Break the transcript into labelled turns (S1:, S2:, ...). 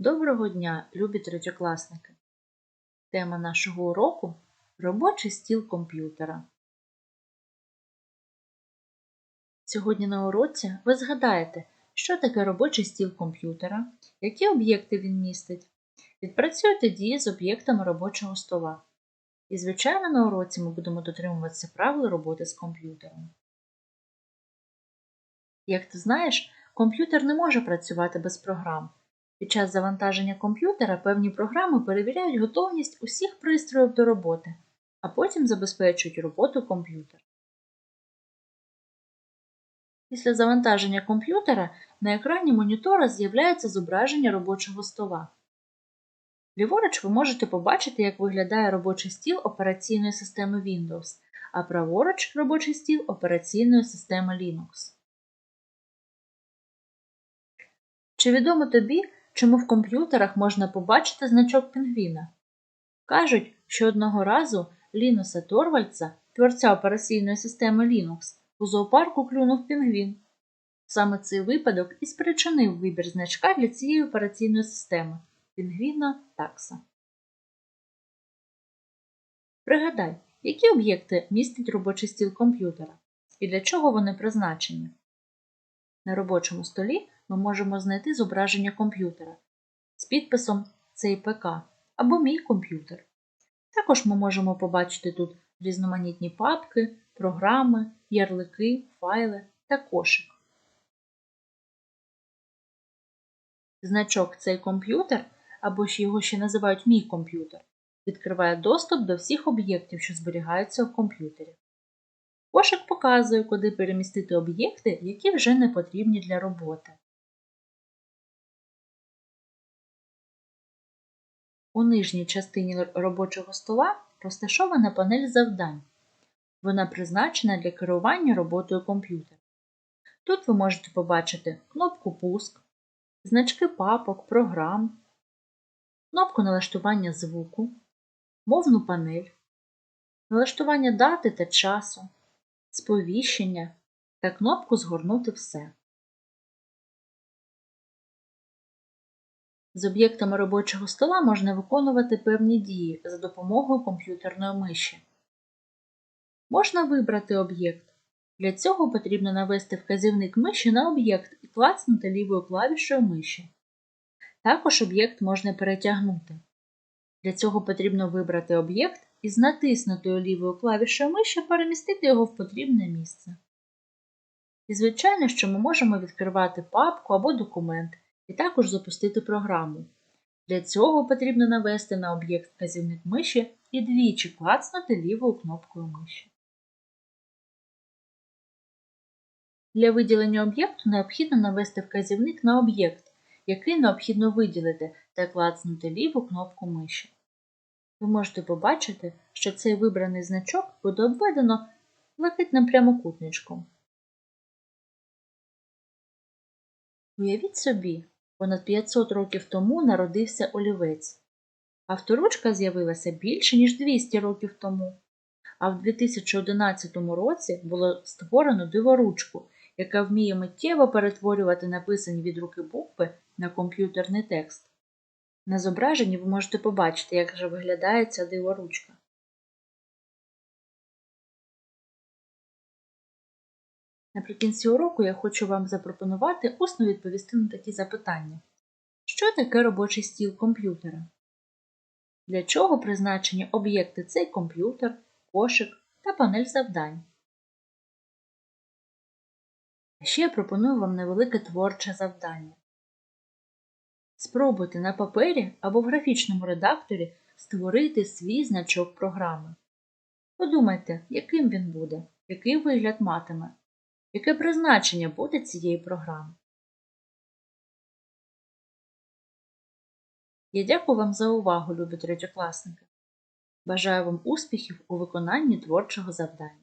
S1: Доброго дня, любі третьокласники! Тема нашого уроку робочий стіл комп'ютера. Сьогодні на уроці ви згадаєте, що таке робочий стіл комп'ютера, які об'єкти він містить, відпрацюєте дії з об'єктами робочого стола. І, звичайно, на уроці ми будемо дотримуватися правил роботи з комп'ютером. Як ти знаєш, комп'ютер не може працювати без програм. Під час завантаження комп'ютера певні програми перевіряють готовність усіх пристроїв до роботи, а потім забезпечують роботу комп'ютера. Після завантаження комп'ютера на екрані монітора з'являється зображення робочого стола. Ліворуч ви можете побачити, як виглядає робочий стіл операційної системи Windows, а праворуч робочий стіл операційної системи Linux. Чи відомо тобі, чому в комп'ютерах можна побачити значок пінгвіна? Кажуть, що одного разу Лінуса Торвальдса, творця операційної системи Linux, у зоопарку клюнув пінгвін. Саме цей випадок і спричинив вибір значка для цієї операційної системи пінгвіна такса. Пригадай, які об'єкти містить робочий стіл комп'ютера і для чого вони призначені. На робочому столі ми можемо знайти зображення комп'ютера з підписом «Цей ПК» або Мій комп'ютер. Також ми можемо побачити тут різноманітні папки, програми, ярлики, файли та кошик. Значок Цей комп'ютер або ж його ще називають Мій комп'ютер відкриває доступ до всіх об'єктів, що зберігаються в комп'ютері. Кошик показує, куди перемістити об'єкти, які вже не потрібні для роботи. У нижній частині робочого стола розташована панель завдань. Вона призначена для керування роботою комп'ютера. Тут ви можете побачити кнопку Пуск, значки папок, програм, кнопку налаштування звуку, мовну панель, налаштування дати та часу, сповіщення та кнопку Згорнути все. З об'єктами робочого стола можна виконувати певні дії за допомогою комп'ютерної миші. Можна вибрати об'єкт. Для цього потрібно навести вказівник миші на об'єкт і клацнути лівою клавішою миші. Також об'єкт можна перетягнути. Для цього потрібно вибрати об'єкт і з натиснутою лівою клавішою миші перемістити його в потрібне місце. І, звичайно, що ми можемо відкривати папку або документ і також запустити програму. Для цього потрібно навести на об'єкт вказівник миші і двічі клацнути лівою кнопкою миші. Для виділення об'єкту необхідно навести вказівник на об'єкт, який необхідно виділити та клацнути ліву кнопку миші. Ви можете побачити, що цей вибраний значок буде обведено блакитним прямокутничком. Уявіть собі, понад 500 років тому народився олівець. Авторучка з'явилася більше, ніж 200 років тому. А в 2011 році було створено диворучку, яка вміє миттєво перетворювати написані від руки букви на комп'ютерний текст. На зображенні ви можете побачити, як же виглядає ця диворучка. Наприкінці уроку я хочу вам запропонувати усно відповісти на такі запитання. Що таке робочий стіл комп'ютера? Для чого призначені об'єкти цей комп'ютер, кошик та панель завдань? Ще я пропоную вам невелике творче завдання. Спробуйте на папері або в графічному редакторі створити свій значок програми. Подумайте, яким він буде, який вигляд матиме, яке призначення буде цієї програми. Я дякую вам за увагу, любі третьокласники. Бажаю вам успіхів у виконанні творчого завдання.